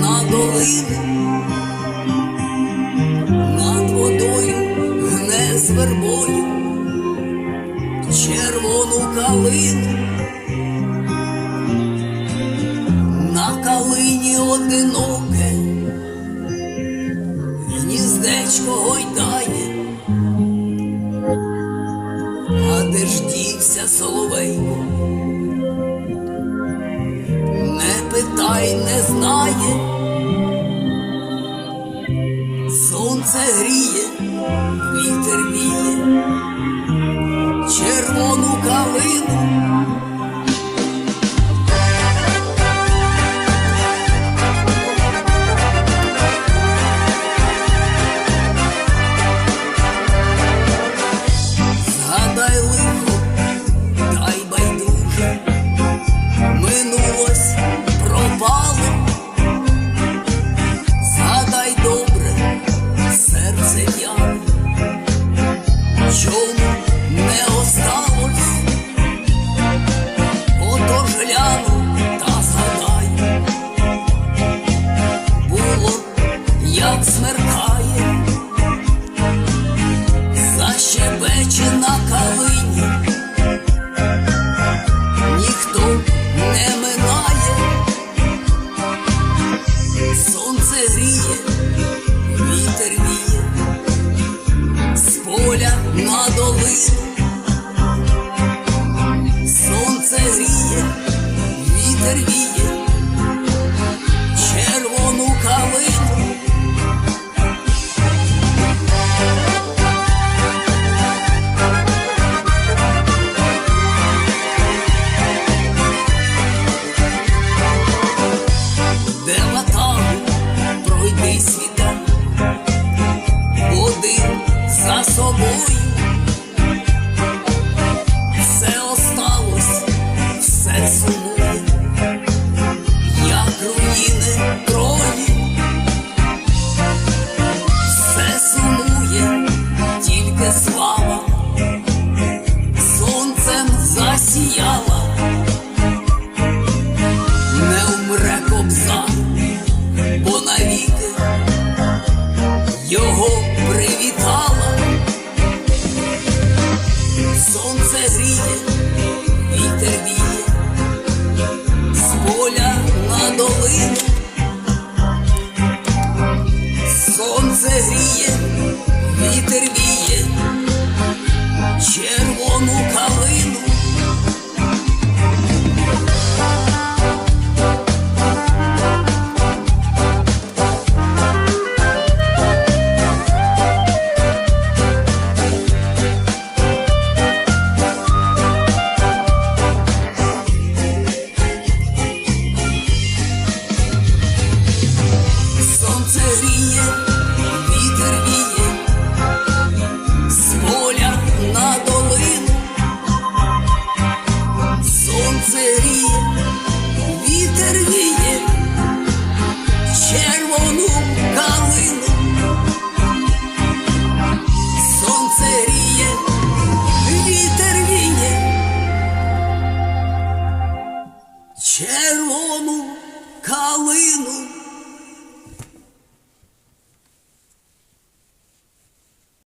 на долину, над водою гне з вербою, червону калину. На калині одиноке, гніздечко гойдає, а де ж дівся соловейко? Питай, не знає, сонце гріє, вітер смеркає защебече на калині, ніхто не минає, сонце гріє, вітер його привітала. Сонце гріє, вітер віє, з поля на долину. Сонце гріє, вітер віє, червону калину.